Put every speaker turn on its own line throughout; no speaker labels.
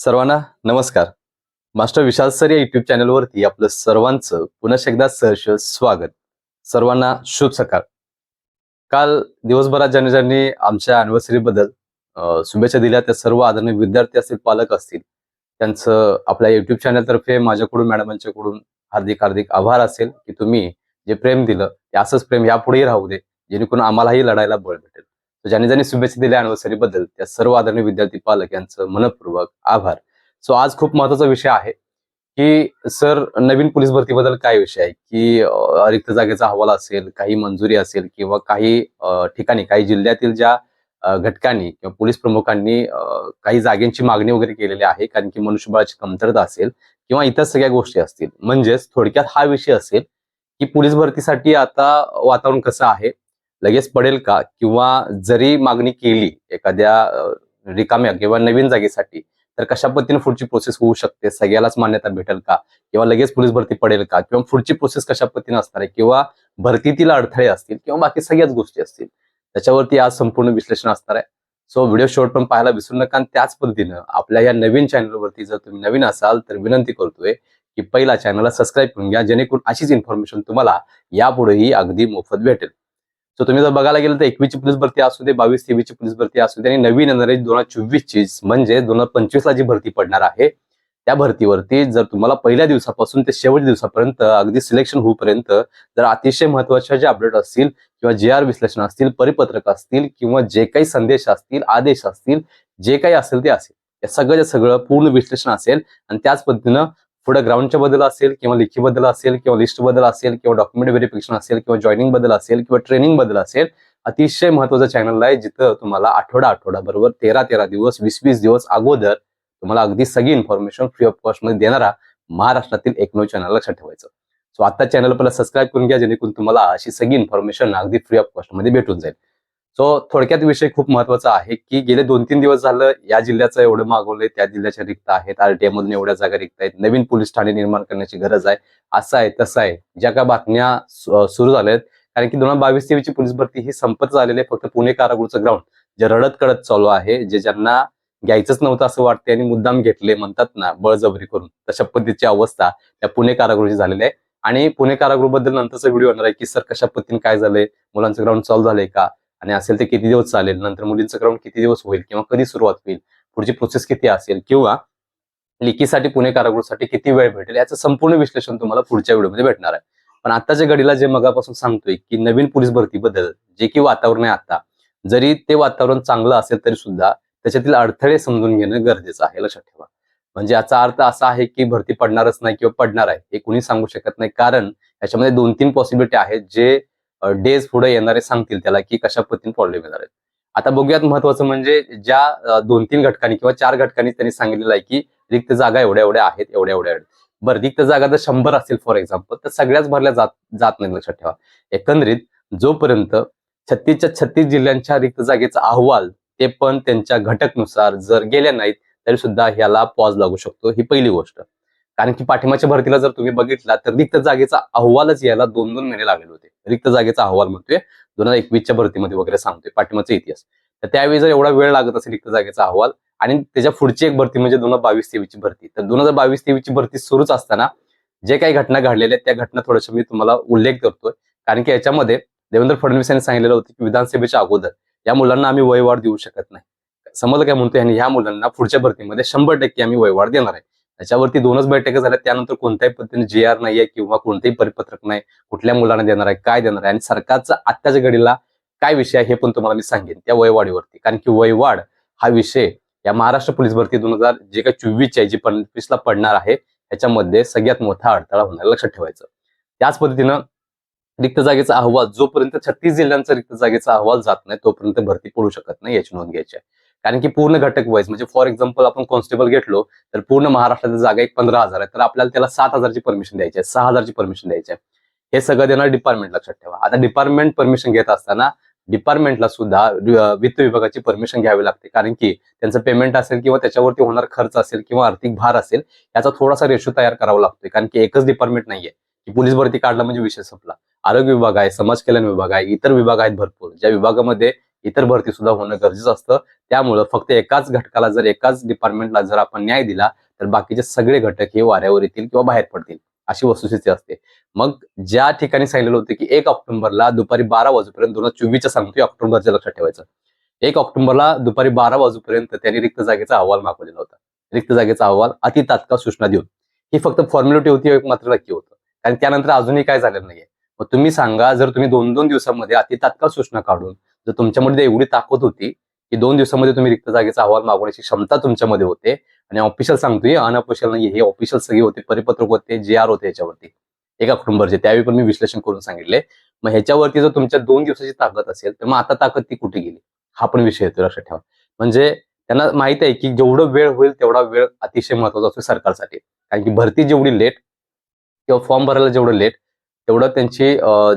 सर्वांना नमस्कार. Master Vishal sir या युट्यूब चॅनलवरती आपलं सर्वांचं पुन्हा एकदा सहर्ष स्वागत. सर्वांना शुभ सकाळ. काल दिवसभरात ज्यांनी ज्यांनी आमच्या अॅनिव्हर्सरीबद्दल शुभेच्छा दिल्या त्या सर्व आदरणीय विद्यार्थी असतील पालक असतील त्यांचं आपल्या युट्यूब चॅनलतर्फे माझ्याकडून मॅडमांच्याकडून हार्दिक हार्दिक आभार असेल की तुम्ही जे प्रेम दिलं ते असंच प्रेम यापुढेही राहू दे जेणेकरून आम्हालाही लढायला बळ भेटेल. ज्यांनी ज्यांनी शुभेच्छा दिल्या अॅनिव्हर्सरी बद्दल त्या सर्व आदरणीय विद्यार्थी पालक यांचं मनपूर्वक आभार. सो आज खूप महत्त्वाचा विषय आहे की सर नवीन पोलीस भरतीबद्दल काय विषय आहे? की रिक्त जागेचा अहवाल असेल काही मंजुरी असेल किंवा काही ठिकाणी काही जिल्ह्यातील ज्या घटकांनी किंवा पोलीस प्रमुखांनी काही जागेंची मागणी वगैरे केलेली आहे कारण की मनुष्यबळाची कमतरता असेल किंवा इतर सगळ्या गोष्टी असतील. म्हणजेच थोडक्यात हा विषय असेल की पोलीस भरतीसाठी आता वातावरण कसं आहे? लगेच पडेल का? किंवा जरी मागणी केली एखाद्या रिकाम्या किंवा नवीन जागेसाठी तर कशा पद्धतीने पुढची प्रोसेस होऊ शकते? सगळ्यालाच मान्यता भेटेल का? किंवा लगेच पोलीस भरती पडेल का? किंवा पुढची प्रोसेस कशा पद्धतीने असणार आहे? किंवा भरतीतील अडथळे असतील किंवा बाकी सगळ्याच गोष्टी असतील? त्याच्यावरती आज संपूर्ण विश्लेषण असणार आहे. सो व्हिडिओ शेवट पण पाहायला विसरू नका आणि त्याच पद्धतीनं आपल्या या नवीन चॅनलवरती जर तुम्ही नवीन असाल तर विनंती करतोय की पहिला चॅनलला सबस्क्राईब करून घ्या जेणेकरून अशीच इन्फॉर्मेशन तुम्हाला यापुढेही अगदी मोफत भेटेल. सो तुम्ही जर बघायला गेलं तर एकवीसची पोलीस भरती असू दे बावीस तेवीसची पोलीस भरती असू दे आणि नवीन येणारी दोन हजार चोवीस ची म्हणजे दोन हजार पंचवीस ला जी भरती पडणार आहे त्या भरतीवरती जर तुम्हाला पहिल्या दिवसापासून ते शेवटच्या दिवसापर्यंत अगदी सिलेक्शन होऊपर्यंत जर अतिशय महत्त्वाच्या जे अपडेट असतील किंवा जे आर विश्लेषण असतील परिपत्रक असतील किंवा जे काही संदेश असतील आदेश असतील जे काही असेल ते असेल. या सगळं सगळं पूर्ण विश्लेषण असेल आणि त्याच पद्धतीनं पुढे ग्राउंडच्या बद्दल असेल किंवा लेखी बद्दल असेल किंवा लिस्टबद्दल असेल किंवा डॉक्युमेंट व्हेरिफिकेशन असेल किंवा जॉईनिंगबद्दल असेल किंवा ट्रेनिंगबद्दल असेल अतिशय महत्वाचं चॅनल आहे जिथं तुम्हाला आठवडा आठवडा बरोबर तेरा तेरा दिवस वीस वीस दिवस अगोदर तुम्हाला अगदी सगळी इन्फॉर्मेशन फ्री ऑफ कॉस्टमध्ये देणारा महाराष्ट्रातील एकमेव चॅनल लक्षात ठेवायचं. सो आता चॅनल पहिला सबस्क्राईब करून घ्या जेणेकरून तुम्हाला अशी सगळी इन्फॉर्मेशन अगदी फ्री ऑफ कॉस्टमध्ये भेटून जाईल. सो थोडक्यात विषय खूप महत्त्वाचा आहे की गेले दोन तीन दिवस झालं या जिल्ह्याचं एवढं मागवलंय त्या जिल्ह्याच्या रिक्त आहेत आरटीआय मधून एवढ्या जागा रिक्त आहेत नवीन पोलीस ठाणे निर्माण करण्याची गरज आहे असं आहे तसं आहे ज्या का बातम्या सुरू झाल्या आहेत कारण की दोन हजार बावीस तेवीसची पोलीस भरती ही संपत झालेली आहे फक्त पुणे कारागृहचं ग्राउंड जे रडत कडत चालू आहे जे ज्यांना घ्यायचंच नव्हतं असं वाटते आणि मुद्दाम घेतले म्हणतात ना बळजबरी करून. तशा पद्धतीची अवस्था त्या पुणे कारागृहाची झालेली आहे. आणि पुणे कारागृहाबद्दल नंतरचा व्हिडिओ होणार आहे की सर कशा पद्धतीने काय झालंय? मुलांचं ग्राउंड चालू झालंय का? आणि असेल ते किती दिवस चालेल नंतर मुलींचं ग्राउंड किती दिवस होईल किंवा कधी सुरुवात होईल पुढची प्रोसेस किती असेल किंवा लेखीसाठी पुणे कारागृहासाठी किती वेळ भेटेल याचं संपूर्ण विश्लेषण तुम्हाला पुढच्या व्हिडिओमध्ये भेटणार आहे. पण आताच्या घडीला जे मगापासून सांगतोय की नवीन पोलीस भरतीबद्दल जे की वातावरण आहे आता जरी ते वातावरण चांगलं असेल तरी सुद्धा त्याच्यातील अडथळे समजून घेणं गरजेचं आहे लक्षात ठेवा. म्हणजे याचा अर्थ असा आहे की भरती पडणारच नाही किंवा पडणार आहे हे कुणी सांगू शकत नाही कारण याच्यामध्ये दोन तीन पॉसिबिलिटी आहेत जे डेज पुढे येणारे सांगतील त्याला की कशा पद्धतीने प्रॉब्लेम येणार आहेत. आता बघूयात महत्वाचं म्हणजे ज्या दोन तीन घटकांनी किंवा चार घटकांनी त्यांनी सांगितलेलं आहे की रिक्त जागा एवढ्या एवढ्या आहेत एवढ्या एवढ्या आहेत. बरं रिक्त जागा जर शंभर असेल फॉर एक्झाम्पल तर सगळ्याच भरल्या जात जात नाही लक्षात ठेवा. एकंदरीत जोपर्यंत छत्तीसच्या छत्तीस जिल्ह्यांच्या रिक्त जागेचा अहवाल ते पण त्यांच्या घटकनुसार जर गेल्या नाहीत तरी सुद्धा ह्याला पॉज लागू शकतो. ही पहिली गोष्ट. कारण की पाठिंबाच्या भरतीला जर तुम्ही बघितला तर रिक्त जागेचा अहवालच यायला दोन दोन महिने लागले होते. रिक्त जागेचा अहवाल म्हणतोय दोन हजार एकवीसच्या भरतीमध्ये वगैरे सांगतोय पाठिंबाचा इतिहास. तर त्यावेळी जर एवढा वेळ लागत असेल रिक्त जागेचा अहवाल आणि त्याच्या पुढची एक भरती म्हणजे दोन हजार बावीस तेवीसची भरती. तर दोन हजार बावीस तेवीसची भरती सुरूच असताना जे काही घटना घडलेल्या आहेत त्या घटना थोड्याशा मी तुम्हाला उल्लेख करतोय. कारण की याच्यामध्ये देवेंद्र फडणवीस यांनी सांगितलेलं होतं की विधानसभेच्या अगोदर या मुलांना आम्ही वयवाढ देऊ शकत नाही. समजलं काय म्हणतोय? आणि ह्या मुलांना पुढच्या भरतीमध्ये शंभर टक्के आम्ही वयवाढ देणार आहे. त्याच्यावरती दोनच बैठका झाल्या त्यानंतर कोणत्याही पद्धतीने जे आर नाहीये किंवा कोणतेही परिपत्रक नाही कुठल्या मुलांना देणार आहे काय देणार आहे आणि सरकारचा आत्ताच्या घडीला काय विषय आहे हे पण तुम्हाला मी सांगेन त्या वयवाढीवरती कारण की वयवाढ हा विषय या महाराष्ट्र पोलीस भरती दोन हजार जे काही चोवीस आहे जी पंचवीसला पडणार आहे त्याच्यामध्ये सगळ्यात मोठा अडथळा होणार लक्षात ठेवायचं. त्याच पद्धतीनं रिक्त जागेचा अहवाल जोपर्यंत छत्तीस जिल्ह्यांचा रिक्त जागेचा अहवाल जात नाही तोपर्यंत भरती पडू शकत नाही याची नोंद घ्यायची आहे. कारण की पूर्ण घटक वाईज म्हणजे फॉर एक्झाम्पल आपण कॉन्स्टेबल घेतलो तर पूर्ण महाराष्ट्राची जागा एक पंधरा हजार आहे तर आपल्याला त्याला सात हजारची परमिशन द्यायची आहे सहा हजारची परमिशन द्यायची आहे. हे सगळं देणार डिपार्टमेंट लक्षात ठेवा. आता डिपार्टमेंट परमिशन घेत असताना डिपार्टमेंटला सुद्धा वित्त विभागाची परमिशन घ्यावी लागते. कारण की त्यांचं पेमेंट असेल किंवा त्याच्यावरती होणार खर्च असेल किंवा आर्थिक भार असेल याचा थोडासा रेशो तयार करावा लागतोय. कारण की एकच डिपार्टमेंट नाहीये. की पोलीस भरती काढला म्हणजे विषय संपला. आरोग्य विभाग आहे समाज कल्याण विभाग आहे इतर विभाग आहेत भरपूर ज्या विभागामध्ये इतर भरती सुद्धा होणं गरजेचं असतं. त्यामुळं फक्त एकाच घटकाला जर एकाच डिपार्टमेंटला जर आपण न्याय दिला तर बाकीचे सगळे घटक हे वाऱ्यावर येतील किंवा बाहेर पडतील अशी वस्तुस्थिती असते. मग ज्या ठिकाणी सांगितलेलं होतं की एक ऑक्टोबरला दुपारी बारा वाजेपर्यंत दोन हजार चोवीसच्या सांगतोय ऑक्टोबरच्या लक्षात ठेवायचं. एक ऑक्टोबरला दुपारी बारा वाजेपर्यंत त्यांनी रिक्त जागेचा अहवाल मागवलेला होता. रिक्त जागेचा अहवाल अति तात्काळ सूचना देऊन. ही फक्त फॉर्मॅलिटी होती एक मात्र नक्की होतं. कारण त्यानंतर अजूनही काय झालेलं नाहीये. मग तुम्ही सांगा जर तुम्ही दोन दोन दिवसामध्ये अति तात्काळ सूचना काढून जर तुमच्यामध्ये एवढी ताकद होती की दोन दिवसामध्ये तुम्ही रिक्त जागेचा अहवाल मागवण्याची क्षमता तुमच्यामध्ये होते. आणि ऑफिशियल सांगतोय अनऑफिशियल नाही हे ऑफिशियल सगळे होते परिपत्रक होते जे आर होते याच्यावरती. एक ऑक्टोबरचे त्यावेळी पण मी विश्लेषण करून सांगितले. मग ह्याच्यावरती जर तुमच्या दोन दिवसाची ताकद असेल तर मग आता ताकद ती कुठे गेली? हा पण विषय येतो लक्षात ठेवा. म्हणजे त्यांना माहीत आहे की जेवढं वेळ होईल तेवढा वेळ अतिशय महत्त्वाचा असतो सरकारसाठी. कारण की भरती जेवढी लेट किंवा फॉर्म भरायला जेवढं लेट तेवढं त्यांची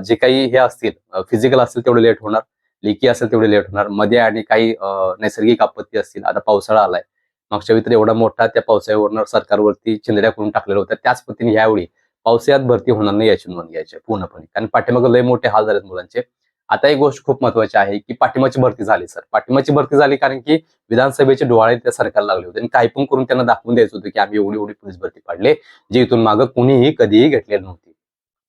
जे काही हे असतील फिजिकल असतील तेवढे लेट होणार. लेखी असेल तेवढे लेट होणार. मध्ये आणि काही नैसर्गिक आपत्ती असतील आता पावसाळा आलाय. मागच्या वेळी तर एवढा मोठा त्या पावसाळ्यावर सरकारवरती चिंधड्या करून टाकलेल्या होत्या. त्याच पद्धतीने यावेळी पावसाळ्यात भरती होणार नाही याची नोंद घ्यायची पूर्णपणे. कारण पाठीमागे लय मोठे हाल झालेत मुलांचे. आता एक गोष्ट खूप महत्वाची आहे की पाठिंबाची भरती झाली सर. पाठिंबाची भरती झाली कारण की विधानसभेचे डोळे त्या सरकारला लागले होते. आणि काही पण करून त्यांना दाखवून द्यायचं होतं की आम्ही एवढी एवढी पोलीस भरती पाडले जे इथून मागं कुणीही कधीही घेतलेलं नव्हती.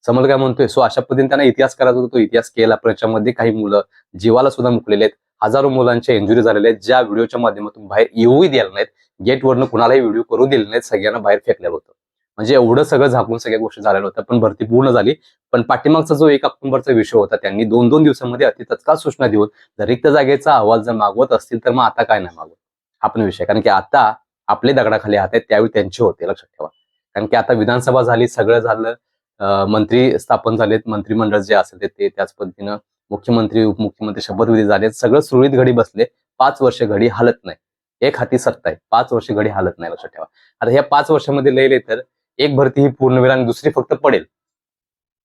समज काय म्हणतोय सो अशा पद्धतीने त्यांना इतिहास करायचा होता तो इतिहास केला. पण याच्यामध्ये काही मुलं जीवाला सुद्धा मुकलेले आहेत. हजारो मुलांच्या इंजुरी झालेल्या आहेत ज्या व्हिडिओच्या माध्यमातून बाहेर येऊही द्यायला नाहीत. गेटवरनं कुणालाही व्हिडिओ करू दिले नाहीत सगळ्यांना बाहेर फेकलेलं होतं. म्हणजे एवढं सगळं झाकून सगळ्या गोष्टी झालेल्या होत्या पण भरती पूर्ण झाली. पण पाठीमागचा जो एक ऑक्टोबरचा विषय होता त्यांनी दोन दोन दिवसामध्ये अति तत्काळ सूचना देऊन जर रिक्त जागेचा अहवाल जर मागवत असतील तर मग आता काय नाही मागवत. हा पण विषय कारण की आता आपले दगडाखाली हात आहेत त्यावेळी त्यांचे होते लक्षात ठेवा. कारण की आता विधानसभा झाली सगळं झालं. मंत्री स्थापन झालेत मंत्रिमंडळ जे असेल ते- त्याच पद्धतीनं मुख्यमंत्री उपमुख्यमंत्री शपथविधी झालेत. सगळं सुरळीत घडी बसले. पाच वर्ष घडी हालत नाही. एक हाती सत्ता आहे. पाच वर्ष घडी हालत नाही लक्षात ठेवा. आता ह्या पाच वर्षामध्ये लिहिले तर एक भरती ही पूर्ण होईल आणि दुसरी फक्त पडेल.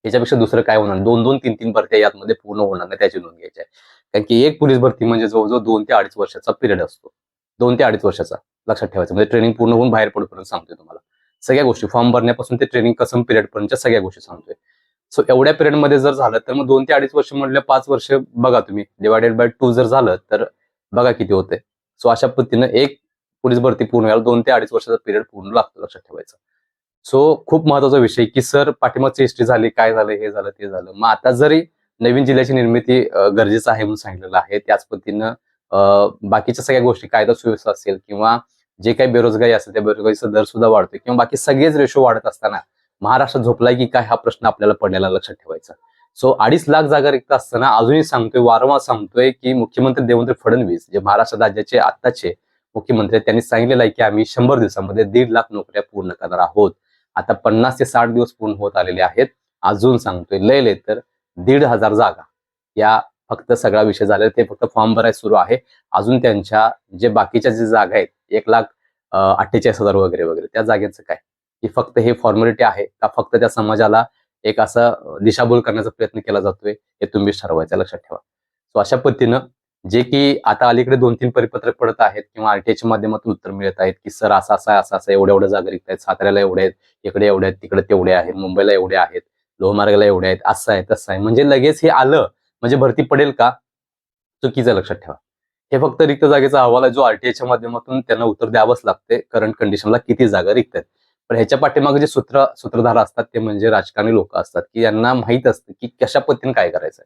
याच्यापेक्षा दुसरं काय होणार? दोन दोन तीन तीन भरत्या यातमध्ये पूर्ण होणार नाही त्याची नोंद घ्यायची आहे. कारण की एक पोलीस भरती म्हणजे जवळजवळ दोन ते अडीच वर्षाचा पिरियड असतो. दोन ते अडीच वर्षाचा लक्षात ठेवायचं. म्हणजे ट्रेनिंग पूर्ण होऊन बाहेर पडूपर्यंत सांगतोय तुम्हाला. सगळ्या गोष्टी. फॉर्म भरण्यापासून ते ट्रेनिंग कसं पिरियड सगळ्या गोष्टी सांगतोय. सो एवढ्या पिरियडमध्ये जर झालं तर मग दोन ते अडीच वर्ष म्हटलं पाच वर्ष बघा तुम्ही. डिवायडेड बाय टू जर झालं तर बघा किती होते सो अशा पद्धतीनं एक पोलीस भरती पूर्ण व्हायला दोन ते अडीच वर्षाचा पिरियड पूर्ण लागतो लक्षात ठेवायचं. सो खूप महत्त्वाचा विषय की सर पाठिंबाची हिस्ट्री झाली काय झालं हे झालं ते झालं. मग आता जरी नवीन जिल्ह्याची निर्मिती गरजेचं आहे म्हणून सांगितलेलं आहे त्याच पद्धतीनं बाकीच्या सगळ्या गोष्टी कायदा सुव्यवस्था असेल किंवा जे काही बेरोजगारी असेल त्या बेरोजगारीचा दर सुद्धा वाढतोय किंवा बाकी सगळेच रेशो वाढत असताना महाराष्ट्र झोपलाय की काय हा प्रश्न आपल्याला पडलेला लक्षात ठेवायचा. सो अडीच लाख जागा रिक्त असताना अजूनही सांगतोय वारंवार सांगतोय की मुख्यमंत्री देवेंद्र फडणवीस जे महाराष्ट्र राज्याचे आत्ताचे मुख्यमंत्री त्यांनी सांगितलेलं आहे की आम्ही शंभर दिवसामध्ये दीड लाख नोकऱ्या पूर्ण करणार आहोत. आता पन्नास ते साठ दिवस पूर्ण होत आलेले आहेत. अजून सांगतोय लय लय तर दीड हजार जागा या फक्त सगळा विषय झाले ते फक्त फॉर्म भरायला सुरू आहे. अजून त्यांच्या जे बाकीच्या जे जागा आहेत एक लाख अठ्ठेचाळीस हजार वगैरे वगैरे त्या जागेचं काय? की फक्त हे फॉर्मॅलिटी आहे का फक्त त्या समाजाला एक असा दिशाभूल करण्याचा प्रयत्न केला जातोय हे तुम्हीच ठरवायचं लक्षात ठेवा. सो अशा पद्धतीनं जे की आता अलीकडे दोन तीन परिपत्रक पडत आहेत किंवा आरटीआयच्या माध्यमातून उत्तर मिळत आहेत की सर असं असं असं असं एवढ्या एवढ्या जागा रिक्त आहेत साताऱ्याला एवढे आहेत इकडे एवढे आहेत तिकडे तेवढे आहेत मुंबईला एवढे आहेत लोहमार्गाला एवढे आहेत असं आहे तसं आहे. म्हणजे लगेच हे आलं म्हणजे भरती पडेल का? चुकीचं लक्षात ठेवा. हे फक्त रिक्त जागेचा अहवाल आहे जो आरटीआयच्या माध्यमातून त्यांना उत्तर द्यावंच लागते करंट कंडिशनला किती जागा रिक्त आहेत पण ह्याच्या पाठीमागे जे सूत्र सूत्रधार असतात ते म्हणजे राजकारणी लोक असतात की यांना माहीत असतं की कशा पद्धतीने काय करायचंय.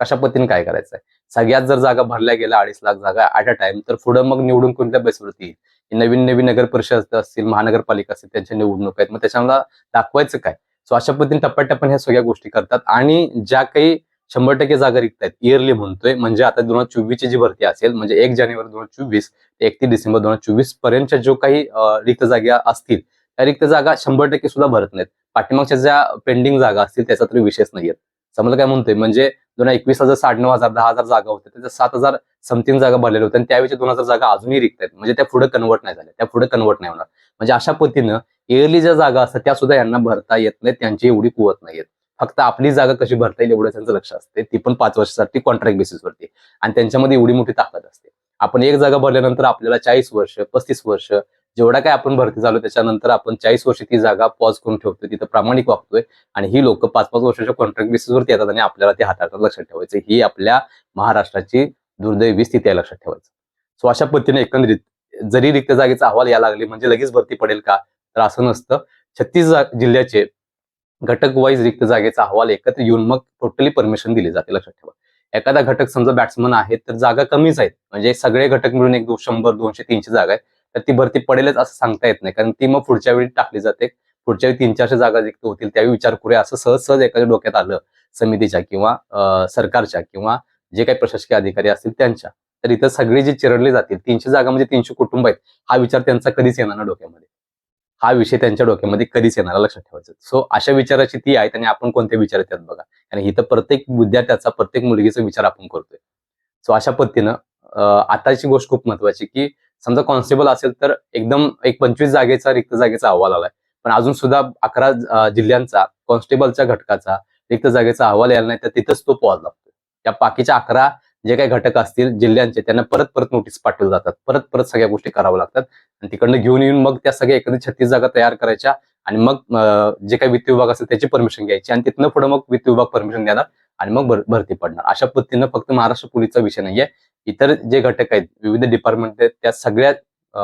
कशा पद्धतीने काय करायचंय. सगळ्यात जर जागा भरल्या गेल्या अडीच लाख जागा ऍट अ टाइम तर पुढे मग निवडून कोणत्या बेसवरती येईल? नवीन नवीन नगर परिषद असतील महानगरपालिका असतील त्यांच्या निवडणूक आहेत. मग त्याच्याला दाखवायचं काय? सो अशा पद्धतीने टप्प्याटप्प्याने ह्या सगळ्या गोष्टी करतात. आणि ज्या काही शंभर टक्के जागा रिक्त आहेत इयरली म्हणतोय. म्हणजे आता दोन हजार चोवीसची जी भरती असेल म्हणजे एक जानेवारी दोन हजार चोवीस ते एकतीस डिसेंबर दोन हजार चोवीस पर्यंतच्या जो काही रिक्त जागा असतील त्या रिक्त जागा शंभर टक्के सुद्धा भरत नाहीत. पाठीमागच्या ज्या पेंडिंग जागा असतील त्याचा तरी विशेष नाहीयेत समजा काय म्हणतोय म्हणजे दोन हजार एकवीस हजार साडे नऊ हजार दहा हजार जागा होत्या त्याच्या सात हजार समथिंग जागा भरलेल्या होत्या आणि त्यावेळी दोन हजार जागा अजूनही रिक्त आहेत. म्हणजे त्या पुढे कन्वर्ट नाही झाल्या त्या पुढे कन्वर्ट नाही होणार. म्हणजे अशा पद्धतीनं इयरली ज्या जागा असतात त्या सुद्धा यांना भरता येत नाहीत त्यांची एवढी कुवत नाहीयेत फक्त आपली जागा कशी भरता येईल एवढं त्यांचं लक्ष असते. ती पण पाच वर्षासाठी कॉन्ट्रॅक्ट बेसिसवरती आणि त्यांच्यामध्ये एवढी मोठी ताकद असते. आपण एक जागा भरल्यानंतर आपल्याला चाळीस वर्ष पस्तीस वर्ष जेवढा काय आपण भरती झालो त्याच्यानंतर आपण चाळीस वर्ष ती जागा पॉज करून ठेवतोय तिथं प्रामाणिक वागतोय. आणि ही लोक पाच पाच वर्षाच्या कॉन्ट्रॅक्ट बेसिसवरती येतात आणि आपल्याला ते हाताळतात लक्षात ठेवायचं. ही आपल्या महाराष्ट्राची दुर्दैवी स्थिती आहे लक्षात ठेवायचं. सो अशा पद्धतीने एकंदरीत जरी रिक्त जागेचा अहवाल या लागले म्हणजे लगेच भरती पडेल का? तर असं नसतं. छत्तीस जिल्ह्याचे घटक वाईज रिक्त जागेचा अहवाल एकत्र येऊन मग टोटली परमिशन दिली जाते. लक्षात ठेवा. एखादा घटक समजा बॅट्समन आहे तर जागा कमीच आहेत. म्हणजे सगळे घटक मिळून एक दो शंभर दोनशे तीनशे जागा आहेत. तर ती भरती पडेलच असं सांगता येत नाही. कारण ती मग पुढच्या वेळी टाकली जाते. पुढच्या वेळी तीन चारशे जागा रिक्त होतील त्यावेळी विचार करूया. असं सहज सहज एखाद्या डोक्यात आलं समितीच्या किंवा सरकारच्या किंवा जे काही प्रशासकीय अधिकारी असतील त्यांच्या. तर इथं सगळे जे चिरडले जातील तीनशे जागा म्हणजे तीनशे कुटुंब आहेत. हा विचार त्यांचा कधीच येणार ना डोक्यामध्ये. हा विषय त्यांच्या डोक्यामध्ये कधीच येणार लक्षात ठेवायचं. सो अशा विचाराची ती आहेत आणि आपण कोणत्या विचार त्यात बघा. आणि इथं प्रत्येक विद्यार्थ्याचा प्रत्येक मुलगीचा विचार आपण करतोय. सो अशा पद्धतीनं आताची गोष्ट खूप महत्वाची की समजा कॉन्स्टेबल असेल तर एकदम एक पंचवीस जागेचा रिक्त जागेचा अहवाल आलाय. पण अजून सुद्धा अकरा जिल्ह्यांचा कॉन्स्टेबलच्या घटकाचा रिक्त जागेचा अहवाल यायला नाही तर तिथंच तो पॉज लागतो या बाकीच्या अकरा जे काही घटक असतील जिल्ह्यांचे त्यांना परत परत नोटीस पाठवल्या जातात. परत परत सगळ्या गोष्टी कराव्या लागतात. आणि तिकडनं घेऊन येऊन मग त्या सगळ्या एकंदरीत छत्तीस जागा तयार करायच्या आणि मग जे काही वित्त विभाग असेल त्याची परमिशन घ्यायची आणि तिथनं पुढे मग वित्त विभाग परमिशन देणार आणि मग भरती पडणार. अशा पद्धतीनं फक्त महाराष्ट्र पोलीसचा विषय नाहीये. इतर जे घटक आहेत विविध डिपार्टमेंट आहेत त्या सगळ्या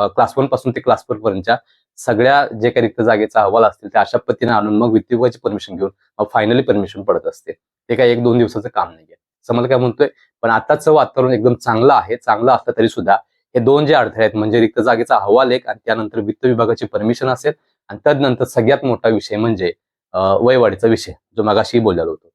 क्लास वनपासून ते क्लास फोर पर्यंतच्या सगळ्या जे काही रिक्त जागेचा अहवाल असतील त्या अशा पद्धतीने आणून मग वित्त विभागाची परमिशन घेऊन मग फायनली परमिशन पडत असते. ते काही एक दोन दिवसाचं काम नाहीये. समजा काय म्हणतोय. पण आताचं वातावरण एकदम चांगलं आहे. चांगलं असलं तरी सुद्धा हे दोन जे अडथळे आहेत म्हणजे रिक्त जागेचा अहवाल एक आणि त्यानंतर वित्त विभागाची परमिशन असेल आणि तदनंतर सगळ्यात मोठा विषय म्हणजे वयवाढीचा विषय जो मगाशी बोललेलो होतो.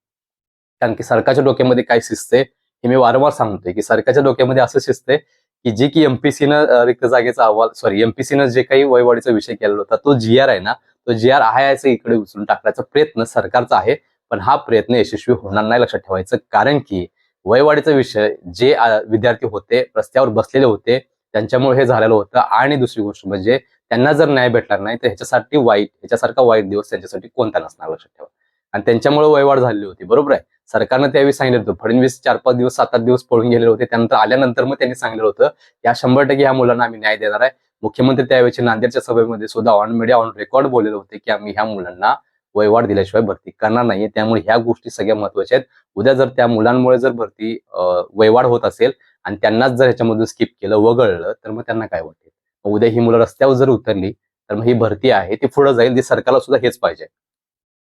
कारण की सरकारच्या डोक्यामध्ये काय शिस्त हे मी वारंवार सांगतोय की सरकारच्या डोक्यामध्ये असं शिस्त की जे की एमपीसीनं रिक्त जागेचा अहवाल सॉरी एमपीसीनं जे काही वयवाढीचा विषय केलेला होता तो जी आर आहे ना तो जी आर आहे इकडे उचलून टाकण्याचा प्रयत्न सरकारचा आहे. पण हा प्रयत्न यशस्वी होणार नाही लक्षात ठेवायचं. कारण की वयवाढीचा विषय जे विद्यार्थी होते रस्त्यावर बसलेले होते त्यांच्यामुळे हे झालेलं होतं. आणि दुसरी गोष्ट म्हणजे त्यांना जर न्याय भेटणार नाही तर ह्याच्यासाठी वाईट ह्याच्यासारखा वाईट दिवस त्यांच्यासाठी कोणता नसणार लक्षात ठेवा. आणि त्यांच्यामुळे वयवाढ झालेली होती बरोबर आहे? सरकारनं त्यावेळी सांगितलं होतं फडणवीस चार पाच दिवस सात आठ दिवस पळून गेलेले होते. त्यानंतर आल्यानंतर मग त्यांनी सांगितलं होतं या शंभर टक्के ह्या मुलांना आम्ही न्याय देणार आहे. मुख्यमंत्री त्यावेळी नांदेडच्या सभेमध्ये सुद्धा ऑन मीडिया ऑन रेकॉर्ड बोललेले होते की आम्ही ह्या मुलांना वयवाढ दिल्याशिवाय भरती करणार नाहीये. त्यामुळे ह्या गोष्टी सगळ्या महत्त्वाच्या आहेत. उद्या जर त्या मुलांमुळे जर भरती वयवाढ होत असेल आणि त्यांनाच जर ह्याच्यामधून स्किप केलं वगळलं तर मग त्यांना काय वाटेल? उद्या ही मुलं रस्त्यावर जर उतरली तर मग ही भरती आहे ती पुढे जाईल ती सरकारला सुद्धा हेच पाहिजे.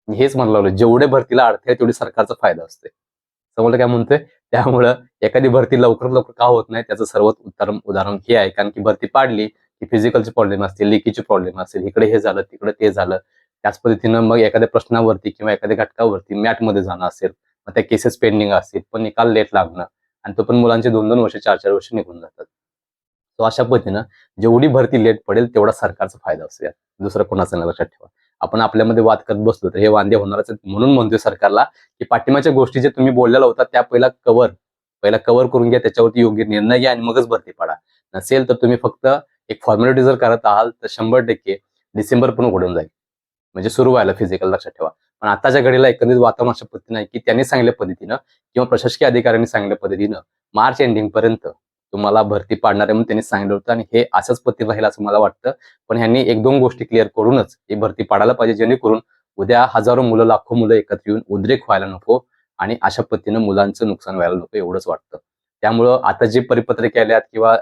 मी हेच म्हणलं लागलो जेवढे भरतीला अडथळे तेवढी सरकारचा फायदा असते समजलं काय म्हणतोय? त्यामुळं एखादी भरती लवकर लवकर का होत नाही? त्याचं सर्वात उत्तम उदाहरण हे आहे. कारण की भरती पाडली की फिजिकलचे प्रॉब्लेम असतील लिकीचे प्रॉब्लेम असतील इकडे हे झालं तिकडे ते झालं. त्याच पद्धतीनं मग एखाद्या प्रश्नावरती किंवा एखाद्या घटकावरती मॅटमध्ये जाणं असेल मग त्या केसेस पेंडिंग असतील पण निकाल लेट लागणं आणि तो पण मुलांचे दोन दोन वर्ष चार चार वर्ष निघून जातात. सो अशा पद्धतीनं जेवढी भरती लेट पडेल तेवढा सरकारचा फायदा असेल दुसरं कोणाचं नाही लक्षात ठेवा. आपण आपल्यामध्ये वाद करत बसलो तर हे वांदे होणारच म्हणून म्हणतोय सरकारला की पाठिंबाच्या गोष्टी जे तुम्ही बोललेला होता त्या पहिला कव्हर पहिला कव्हर करून घ्या. त्याच्यावरती योग्य निर्णय घ्या आणि मगच भरती पाडा. नसेल तर तुम्ही फक्त एक फॉर्मॅलिटी जर करत आहाल तर शंभर टक्के डिसेंबर पण उघडून जाईल. म्हणजे सुरू व्हायला फिजिकल लक्षात ठेवा. पण आताच्या घडीला एकंदरीत वातावरण अशा पद्धतीनं आहे की त्यांनी सांगितल्या पद्धतीनं किंवा प्रशासकीय अधिकाऱ्यांनी सांगितल्या पद्धतीनं मार्च एंडिंग पर्यंत तुम्हाला भरती पाडणार आहे म्हणून त्यांनी सांगितलं होतं आणि हे असंच पद्धती राहील असं मला वाटतं. पण ह्यांनी एक दोन गोष्टी क्लिअर करूनच ही भरती पाडायला पाहिजे जेणेकरून उद्या हजारो मुलं लाखो मुलं एकत्र येऊन उद्रेक व्हायला नको आणि अशा पद्धतीनं मुलांचं नुकसान व्हायला नको एवढंच वाटतं. त्यामुळं आता जे परिपत्रके आल्यात किंवा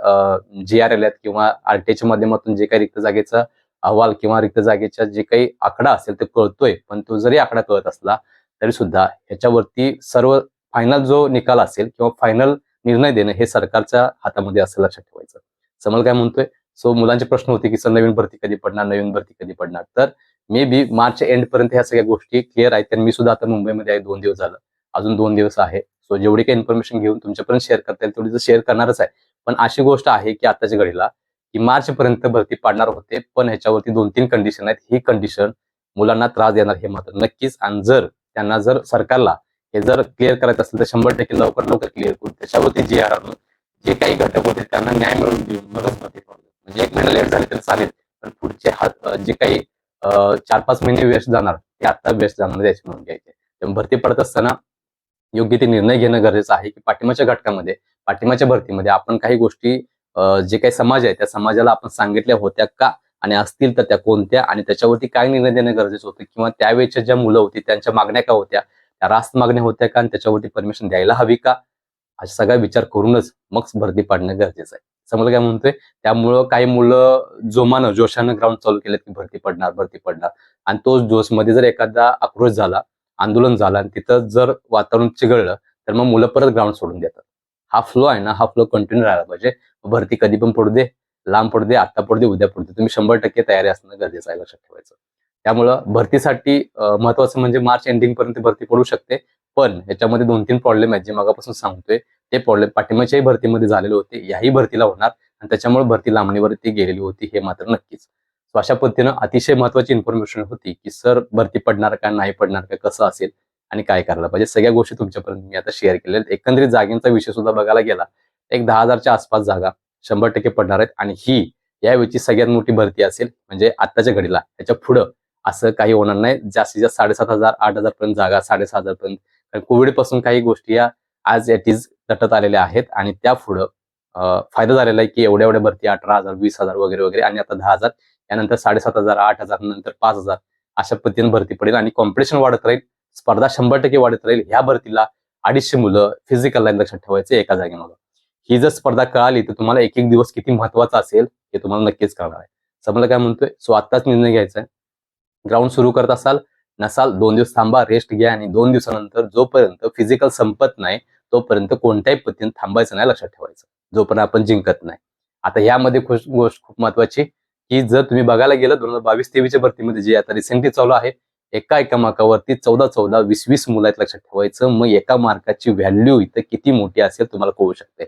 जी आर आल्यात किंवा आरटीएच्या माध्यमातून जे काही रिक्त जागेचं अहवाल किंवा रिक्त जागेचा जे काही आकडा असेल ते कळतोय पण तो जरी आकडा कळत असला तरी सुद्धा ह्याच्यावरती सर्व फायनल जो निकाल असेल किंवा फायनल निर्णय देणं हे सरकारच्या हातामध्ये असं लक्षात ठेवायचं. समल काय म्हणतोय? सो मुलांचे प्रश्न होते की सर नवीन भरती कधी पडणार? नवीन भरती कधी पडणार? तर मे बी मार्च एंड पर्यंत ह्या सगळ्या गोष्टी क्लिअर आहेत. आणि मी सुद्धा आता मुंबईमध्ये आहे दोन दिवस झालं. अजून दोन दिवस आहे. सो जेवढी काही इन्फॉर्मेशन घेऊन तुमच्यापर्यंत शेअर करता येईल तेवढी तर शेअर करणारच आहे. पण अशी गोष्ट आहे की आताच्या घडीला की मार्च पर्यंत भरती पाडणार होते पण ह्याच्यावरती दोन तीन कंडिशन आहेत. ही कंडिशन मुलांना त्रास देणार हे मात्र नक्कीच. आणि जर त्यांना जर सरकारला हे जर क्लिअर करायचं असेल तर शंभर टक्के लवकर लवकर क्लिअर करून त्याच्यावरती जे आर जे काही घटक होते त्यांना न्याय मिळवून देऊन मगच भरती म्हणजे एक महिना लेट झाले तर चालेल पण पुढचे हात जे काही चार पाच महिने वेस्ट जाणार ते आता वेस्ट जाणार याची म्हणून घ्यायचे भरती पडत असताना योग्य ते निर्णय घेणं गरजेचं आहे की पाठिंबाच्या घटकामध्ये पाठिंबाच्या भरतीमध्ये आपण काही गोष्टी जे काही समाज आहे त्या समाजाला आपण सांगितल्या होत्या का? आणि असतील तर त्या कोणत्या? आणि त्याच्यावरती काय निर्णय देणं गरजेचं होतं? किंवा त्यावेळेच्या ज्या मुलं होती त्यांच्या मागण्या का होत्या? त्या रास्त मागण्या होत्या का? आणि त्याच्यावरती परमिशन द्यायला हवी का? असा सगळा विचार करूनच मग भरती पाडणं गरजेचं आहे. समजलं काय म्हणतोय? त्यामुळं काही मुलं जोमानं जोशानं ग्राउंड चालू केलं की भरती पडणार भरती पडणार. आणि तोच जोशमध्ये जर एखादा आक्रोश झाला आंदोलन झालं आणि तिथं जर वातावरण चिघळलं तर मग मुलं परत ग्राउंड सोडून देतात. हा फ्लो आहे ना हा फ्लो कंटिन्यू राहिला पाहिजे. भरती कधी पण पडू दे लांब पडू दे आता पडू दे उद्या पडू दे. तुम्ही शंभर टक्के तयारी असणं गरजेचं आहे लक्षात ठेवायचं. त्यामुळं भरतीसाठी महत्वाचं म्हणजे मार्च एंडिंग पर्यंत भरती पडू शकते. पण याच्यामध्ये दोन तीन प्रॉब्लेम आहेत जे मगापासून सांगतोय. ते प्रॉब्लेम पाठिंबाच्याही भरतीमध्ये झालेले होते याही भरतीला होणार. आणि त्याच्यामुळे भरती लांबणीवरती गेलेली होती हे मात्र नक्कीच. अशा पद्धतीनं अतिशय महत्वाची इन्फॉर्मेशन होती की सर भरती पडणार का नाही पडणार का कसं असेल? आणि काय करायला पाहिजे? सगळ्या गोष्टी तुमच्यापर्यंत मी आता शेअर केलेल्या आहेत. एकंदरीत जागेंचा विषय सुद्धा बघायला गेला एक दहा हजारच्या आसपास जागा शंभर टक्के पडणार आहेत. आणि ही यावेळीची सगळ्यात मोठी भरती असेल म्हणजे आत्ताच्या घडीला. त्याच्या पुढं असं काही होणार नाही. जास्तीत जास्त साडेसात हजार आठ हजार पर्यंत जागा साडेसहा हजार पर्यंत. कारण कोविडपासून काही गोष्टी या आज एट इज तटत आलेल्या आहेत. आणि त्या पुढं फायदा झालेला आहे की एवढ्या एवढ्या भरती अठरा हजार वीस हजार वगैरे वगैरे आणि आता दहा हजार. यानंतर साडेसात हजार आठ हजार नंतर पाच हजार अशा पद्धतीने भरती पडेल. आणि कॉम्पिटिशन वाढत राहील. स्पर्धा शंभर टक्के वाढत राहील ह्या भरतीला अडीचशे मुलं फिजिकल लाईन लक्षात ठेवायचे एका जागेमध्ये ही जर स्पर्धा कळाली तर तुम्हाला एक एक दिवस किती महत्त्वाचा असेल हे तुम्हाला नक्कीच कळणार आहे. समजा काय म्हणतोय सो आत्ताच निर्णय घ्यायचा आहे. ग्राउंड सुरू करत असाल नसाल दोन दिवस थांबा रेस्ट घ्या आणि दोन दिवसानंतर जोपर्यंत फिजिकल संपत नाही तोपर्यंत कोणत्याही पद्धतीने थांबायचं नाही लक्षात ठेवायचं. जोपर्यंत आपण जिंकत नाही. आता यामध्ये खुश गोष्ट खूप महत्वाची की जर तुम्ही बघायला गेलं दोन हजार बावीस तेवीसच्या भरतीमध्ये जे आता रिसेंटली चालू आहे एका एका मार्कावरती चौदा चौदा वीस वीस मुलं आहेत लक्षात ठेवायचं. मग एका मार्काची व्हॅल्यू इथं किती मोठी असेल तुम्हाला कळू शकते.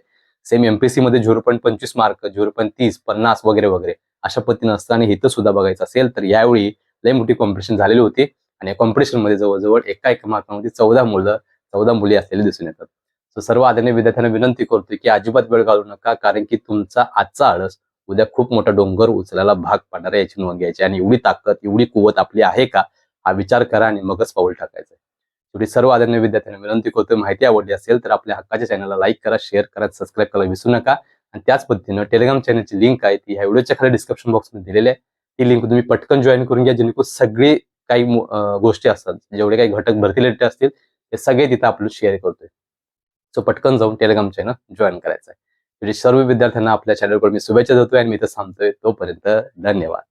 सेम एमपीसी मध्ये झिरो पॉईंट पंचवीस मार्क झिरो पॉईंट तीस पन्नास वगैरे वगैरे अशा पद्धतीनं असतं आणि इथं सुद्धा बघायचं असेल तर यावेळी लय मोठी कॉम्पिटिशन झालेली होती. आणि या कॉम्पिटिशनमध्ये जवळजवळ एका एका मार्कामध्ये चौदा मुलं चौदा मुली असलेली दिसून येतात. सो सर्व आदरणीय विद्यार्थ्यांना विनंती करतोय की अजिबात वेळ घालू नका कारण की तुमचा आजचा आळस उद्या खूप मोठा डोंगर उचलायला भाग पाडणार याची नोंद घ्यायची. आणि एवढी ताकद एवढी कुवत आपली आहे का? हा विचार करा आणि मगच पाऊल टाकायचं शेवटी सर्व आदरणीय विद्यार्थ्यांना विनंती करतोय माहिती आवडली असेल तर आपल्या हक्काच्या चॅनलला लाईक करा शेअर करा सबस्क्राईब करायला विसरू नका. आणि त्याच पद्धतीनं टेलिग्राम चॅनलची लिंक आहे ती ह्या व्हिडिओच्या खाली डिस्क्रिप्शन बॉक्समध्ये दिलेली आहे. ती लिंक तुम्ही पटकन जॉईन करून घ्या जेणेकरून सगळी काही गोष्टी असतात. जेवढे काही घटक भरती रिलेटेड असतील ते सगळे तिथं आपलं शेअर करतोय. सो पटकन जाऊन टेलिग्राम चॅनल जॉईन करायचं आहे म्हणजे सर्व विद्यार्थ्यांना आपल्या चॅनलकडून मी शुभेच्छा देतोय आणि मी इथं सांगतोय तोपर्यंत धन्यवाद.